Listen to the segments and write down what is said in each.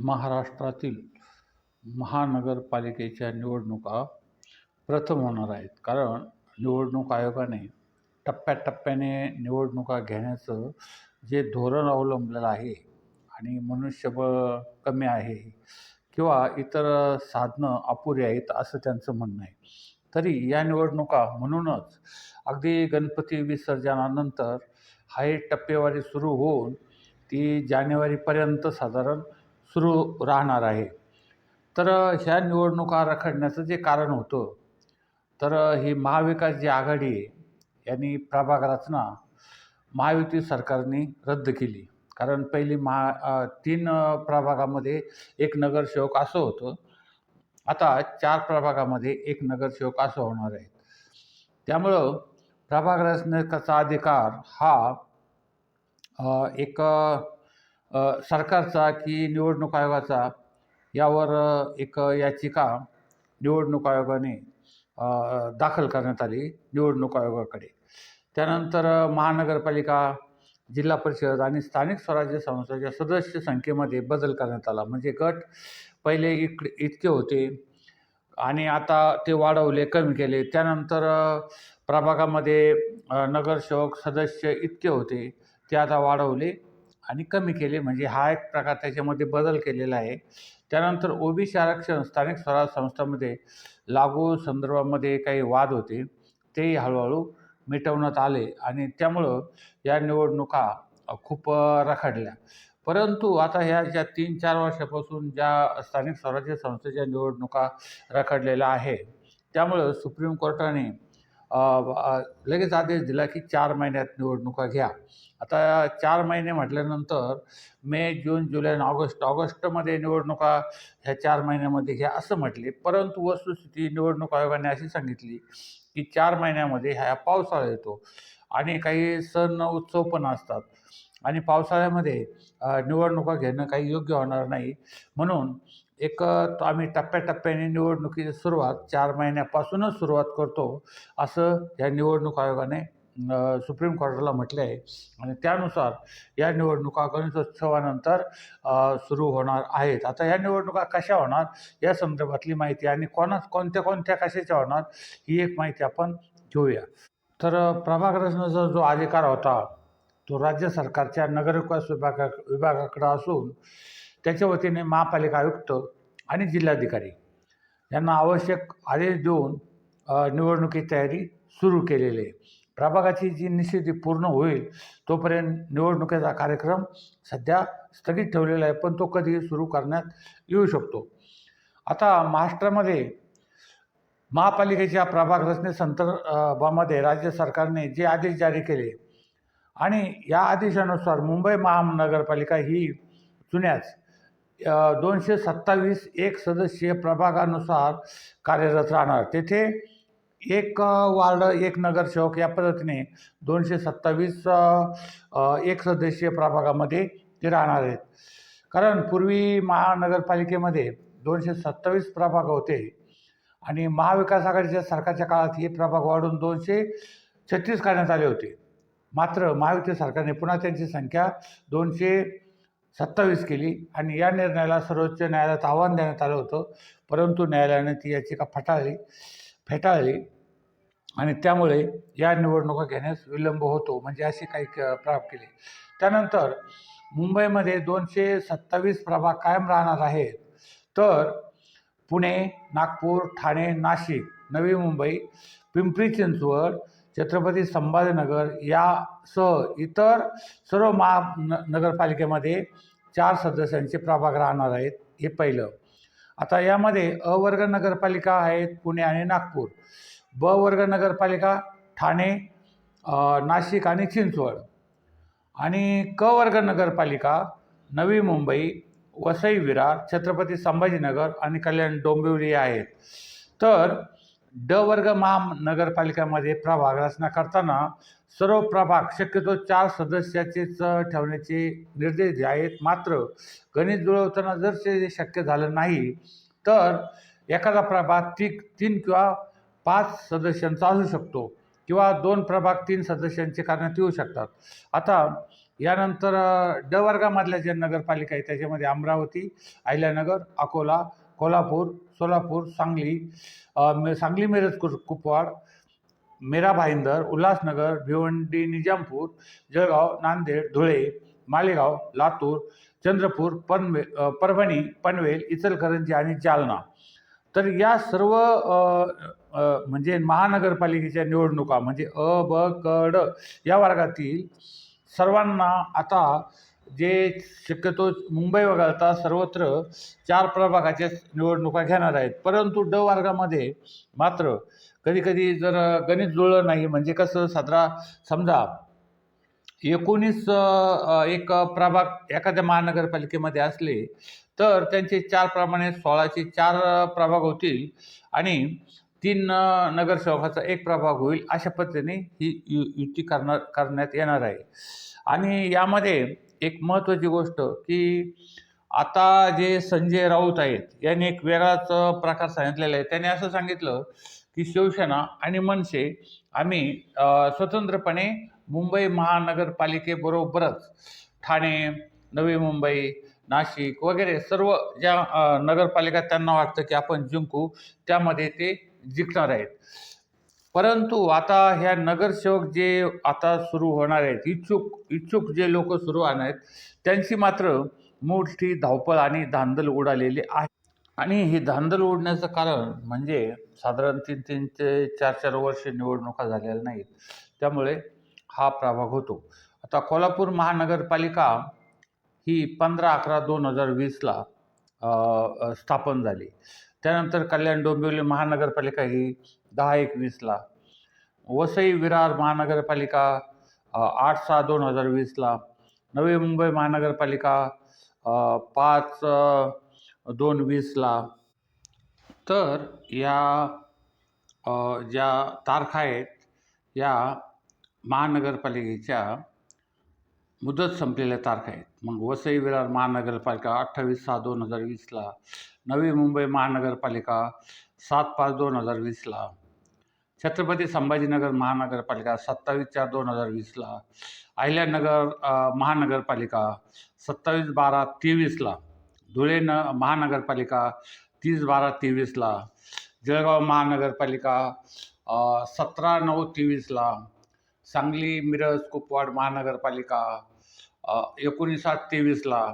महाराष्ट्रातील महानगरपालिकेच्या निवडणुका प्रथम होणार आहेत. कारण निवडणूक आयोगाने टप्प्याटप्प्याने निवडणुका घेण्याचं जे धोरण अवलंबलेलं आहे आणि मनुष्यबळ कमी आहे किंवा इतर साधनं अपुरी आहेत असं त्यांचं म्हणणं आहे. तरी या निवडणुका म्हणूनच अगदी गणपती विसर्जनानंतर हाही टप्पेवारी सुरू होऊन ती जानेवारीपर्यंत साधारण सुरू राहणार आहे. तर ह्या निवडणुका रखडण्याचं जे कारण होतं तर ही महाविकास जी आघाडी आहे यांनी प्रभाग रचना महायुती सरकारने रद्द केली. कारण पहिली महा तीन प्रभागामध्ये एक नगरसेवक असं होतं. आता चार प्रभागामध्ये एक नगरसेवक असं होणार आहे. त्यामुळं प्रभाग रचनेचा अधिकार हा एक सरकारचा की निवडणूक आयोगाचा यावर एक याचिका निवडणूक आयोगाने दाखल करण्यात आली निवडणूक आयोगाकडे. त्यानंतर महानगरपालिका जिल्हा परिषद आणि स्थानिक स्वराज्य संस्थांच्या सदस्य संख्येमध्ये बदल करण्यात आला. म्हणजे गट पहिले इकडे इतके होते आणि आता ते वाढवले कमी केले. त्यानंतर प्रभागामध्ये नगरसेवक सदस्य इतके होते ते आता वाढवले. आणि कमी केले. म्हणजे हा एक प्रकार त्याच्यामध्ये बदल केलेला आहे. त्यानंतर ओबीसी आरक्षण स्थानिक स्वराज्य संस्थांमध्ये लागू संदर्भामध्ये काही वाद होते. तेही हळूहळू मिटवण्यात आले आणि त्यामुळं या निवडणुका खूप रखडल्या. परंतु आता ह्या ज्या तीन चार वर्षापासून ज्या स्थानिक स्वराज्य संस्थेच्या निवडणुका रखडलेल्या आहे त्यामुळं सुप्रीम कोर्टाने लगेच आदेश दिला की चार महिन्यात निवडणुका घ्या. आता चार महिने म्हटल्यानंतर मे जून जुलै आणि ऑगस्ट ऑगस्टमध्ये निवडणुका ह्या चार महिन्यामध्ये घ्या असं म्हटले. परंतु वस्तुस्थिती निवडणूक आयोगाने अशी सांगितली की चार महिन्यामध्ये ह्या पावसाळा येतो आणि काही सण उत्सव पण असतात आणि पावसाळ्यामध्ये निवडणुका घेणं काही योग्य होणार नाही. म्हणून एक तो आम्ही टप्प्याटप्प्याने निवडणुकीची सुरुवात चार महिन्यापासूनच सुरुवात करतो असं या निवडणूक आयोगाने सुप्रीम कोर्टाला म्हटले आहे. आणि त्यानुसार या निवडणुका गणेशोत्सवानंतर सुरू होणार आहेत. आता या निवडणुका कशा होणार या संदर्भातली माहिती आणि कोणा कोणत्या कोणत्या कशाच्या होणार ही एक माहिती आपण घेऊया. तर अ, प्रभाग रचनेचा जो अधिकार होता तो राज्य सरकारच्या नगरविकास विभागा विभागाकडे असून त्याच्या वतीने महापालिका आयुक्त आणि जिल्हाधिकारी यांना आवश्यक आदेश देऊन निवडणुकी निवडणुकीची तयारी सुरू केलेली आहे. प्रभागाची जी निश्चिती पूर्ण होईल तोपर्यंत निवडणुकीचा कार्यक्रम सध्या स्थगित ठेवलेला आहे पण तो कधी सुरू करण्यात येऊ शकतो. आता महाराष्ट्रामध्ये महापालिकेच्या प्रभाग रचनेसंदर्भामध्ये राज्य सरकारने जे आदेश जारी केले आणि या आदेशानुसार मुंबई महानगरपालिका ही जुन्याच दोनशे सत्तावीस एक सदस्यीय प्रभागानुसार कार्यरत राहणार. तेथे एक वार्ड एक नगरसेवक या पद्धतीने दोनशे सत्तावीस एक सदस्यीय प्रभागामध्ये ते राहणार आहेत. कारण पूर्वी महानगरपालिकेमध्ये दोनशे सत्तावीस प्रभाग होते आणि महाविकास आघाडीच्या सरकारच्या काळात हे प्रभाग वाढून दोनशे छत्तीस करण्यात आले होते. मात्र महायुती सरकारने पुन्हा त्यांची संख्या दोनशे सत्तावीस केली आणि या निर्णयाला सर्वोच्च न्यायालयात आव्हान देण्यात आलं होतं. परंतु न्यायालयाने ती याचिका फटाळली फेटाळली आणि त्यामुळे या निवडणुका घेण्यास विलंब होतो म्हणजे असे काही क- प्राप्त केले. त्यानंतर मुंबईमध्ये दोनशे सत्तावीस प्रभाग कायम राहणार आहेत. तर पुणे नागपूर ठाणे नाशिक नवी मुंबई पिंपरी चिंचवड छत्रपती संभाजीनगर यासह इतर सर्व महा न नगरपालिकेमध्ये चार सदस्यांचे प्रभाग राहणार आहेत हे पहिलं. आता यामध्ये अ वर्ग नगरपालिका आहेत पुणे आणि नागपूर. ब वर्ग नगरपालिका ठाणे नाशिक आणि चिंचवड. आणि क वर्ग नगरपालिका नवी मुंबई वसई विरार छत्रपती संभाजीनगर आणि कल्याण डोंबिवली आहेत. तर ड वर्ग महानगरपालिकामध्ये प्रभाग रचना करताना सर्व प्रभाग शक्यतो चार सदस्याचेच ठेवण्याचे निर्देश जे आहेत. मात्र गणित जुळवताना जर ते शक्य झालं नाही तर एखादा प्रभाग ती तीन किंवा पाच सदस्यांचा असू शकतो किंवा दोन प्रभाग तीन सदस्यांचे करण्यात येऊ शकतात. आता यानंतर ड वर्गामधल्या ज्या नगरपालिका आहेत त्याच्यामध्ये अमरावती अहिल्यानगर अकोला कोल्हापूर सोलापूर सांगली मे- सांगली मिरज कु कुपवाड मेरा भाईंदर उल्हासनगर भिवंडी निजामपूर जळगाव नांदेड धुळे मालेगाव लातूर चंद्रपूर पनवे परभणी पनवेल इचलकरंजी आणि जालना. तर या सर्व म्हणजे महानगरपालिकेच्या निवडणुका म्हणजे अ ब क ड या वर्गातील सर्वांना आता जे शक्यतो मुंबई वगळता सर्वत्र चार प्रभागाच्या निवडणुका घेणार आहेत. परंतु ड वर्गामध्ये मात्र कधीकधी जर गणित जुळलं नाही म्हणजे कसं साधारण समजा एकोणीस एक प्रभाग एखाद्या महानगरपालिकेमध्ये असले तर त्यांचे चार प्रमाणे सोळाचे चार प्रभाग होतील आणि तीन नगरसेवकाचा एक प्रभाग होईल अशा पद्धतीने ही यु युती करणार करण्यात येणार आहे. आणि यामध्ये एक महत्त्वाची गोष्ट की आता जे संजय राऊत आहेत यांनी एक वेगळाच प्रकार सांगितलेला आहे. त्यांनी असं सांगितलं की शिवसेना आणि मनसे आम्ही स्वतंत्रपणे मुंबई महानगरपालिकेबरोबरच ठाणे नवी मुंबई नाशिक वगैरे सर्व ज्या नगरपालिका त्यांना वाटतं की आपण जिंकू त्यामध्ये ते जिंकणार आहेत. परंतु आता ह्या नगरसेवक जे आता सुरू होणार आहेत इच्छुक इच्छुक जे लोक सुरू होणार आहेत त्यांची मात्र मोठी धावपळ आणि धांदल उडालेली आहे. आणि ही धांदल उडण्याचं कारण म्हणजे साधारण तीन तीन ते चार चार वर्ष निवडणुका झालेल्या नाहीत. त्यामुळे हा प्रभाग होतो. आता कोल्हापूर महानगरपालिका ही पंधरा अकरा दोन हजार वीसला स्थापन झाली. त्यानंतर कल्याण डोंबिवली महानगरपालिका ही दहा एकवीसला वसई विरार महानगरपालिका आठ सहा दोन हजार वीसला नवी मुंबई महानगरपालिका पाच दोन वीसला तर या ज्या तारखा आहेत या महानगरपालिकेच्या मुदत संपलेल्या तारखा आहेत. मग वसई विरार महानगरपालिका अठ्ठावीस सहा दोन हजार वीसला नवी मुंबई महानगरपालिका सात पाच दोन हजार वीसला छत्रपती संभाजीनगर महानगरपालिका सत्तावीस चार दोन हजार वीसला अहिल्यानगर महानगरपालिका सत्तावीस बारा तेवीसला धुळे न महानगरपालिका तीस बारा तेवीसला जळगाव महानगरपालिका सतरा नऊ तेवीसला सांगली मिरज कुपवाड महानगरपालिका एकोणीस आठ तेवीसला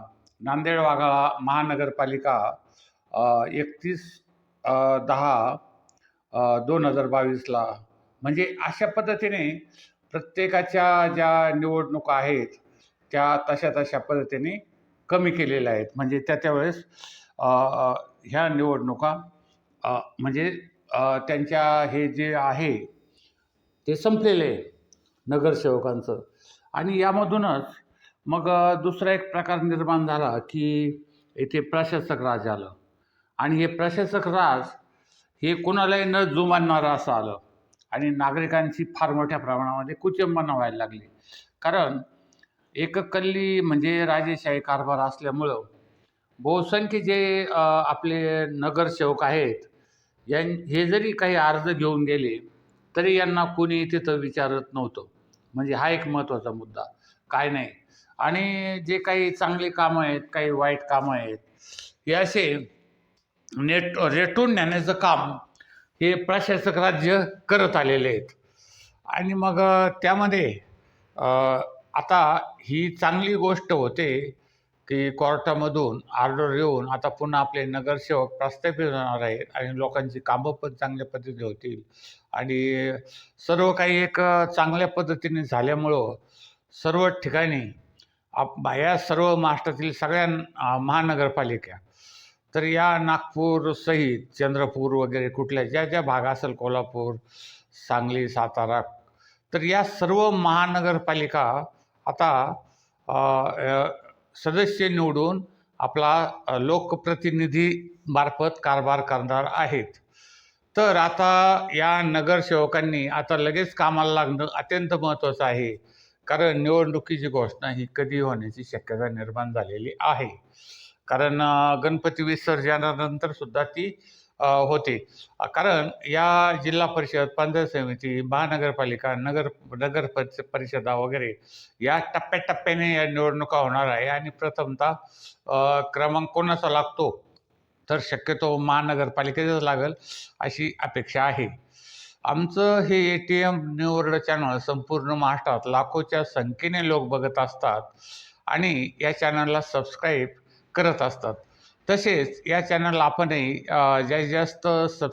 नांदेड वाघाळा महानगरपालिका एकतीस दहा दोन हजार बावीसला. म्हणजे अशा पद्धतीने प्रत्येकाच्या ज्या निवडणुका आहेत त्या तशा तशा पद्धतीने कमी केलेल्या आहेत. म्हणजे त्या त्यावेळेस ह्या निवडणुका म्हणजे त्यांच्या हे जे आहे ते संपलेले आहे नगरसेवकांचं. आणि यामधूनच मग दुसरा एक प्रकार निर्माण झाला की येथे प्रशासक राज आलं. आणि हे प्रशासक राज हे कोणालाही न जुमानणारं असं आलं आणि नागरिकांची फार मोठ्या प्रमाणामध्ये कुचंबना व्हायला लागली. कारण एककल्ली म्हणजे राजेशाही कारभार असल्यामुळं बहुसंख्य जे आपले नगरसेवक आहेत यां हे जरी काही अर्ज घेऊन गेले तरी यांना कोणी तिथं विचारत नव्हतं. म्हणजे हा एक महत्त्वाचा मुद्दा. काय नाही. आणि जे काही चांगली कामं आहेत काही वाईट कामं आहेत हे असे नेट रेटून नेण्याचं काम हे प्रशासक राज्य करत आलेले आहेत. आणि मग त्यामध्ये आता ही चांगली गोष्ट होते की कोर्टामधून ऑर्डर येऊन आता पुन्हा आपले नगरसेवक प्रस्थापित होणार आहेत आणि लोकांची कामं पण चांगल्या पद्धतीने होतील. आणि सर्व काही एक चांगल्या पद्धतीने झाल्यामुळं सर्व ठिकाणी आप या सर्व महाराष्ट्रातील सगळ्या महानगरपालिका तर या नागपूर सहित चंद्रपूर वगैरे कुठल्या ज्या ज्या भाग असेल कोल्हापूर सांगली सातारा तर या सर्व महानगरपालिका आता सदस्य निवडून आपला लोकप्रतिनिधी मार्फत कारभार करणार आहेत. तर आता या नगरसेवकांनी आता लगेच कामाला लागणं अत्यंत महत्त्वाचं आहे. कारण निवडणुकीची घोषणा ही कधी होण्याची शक्यता निर्माण झालेली आहे. कारण गणपती विसर्जनानंतर सुद्धा ती होते. कारण या जिल्हा परिषद पंचायत समिती महानगरपालिका नगर नगर परिष परिषदा वगैरे या टप्प्याटप्प्याने या निवडणुका होणार आहे आणि प्रथमतः क्रमांक कोणाचा लागतो? तर शक्यतो महानगरपालिकेचाच लागेल अशी अपेक्षा आहे. आमचं हे ए टी एम निवड चॅनल संपूर्ण महाराष्ट्रात लाखोच्या संख्येने लोक बघत असतात आणि या चॅनलला सबस्क्राईब करत असतात. तसेच या चॅनलला आपणही जास्तीत जास्त सब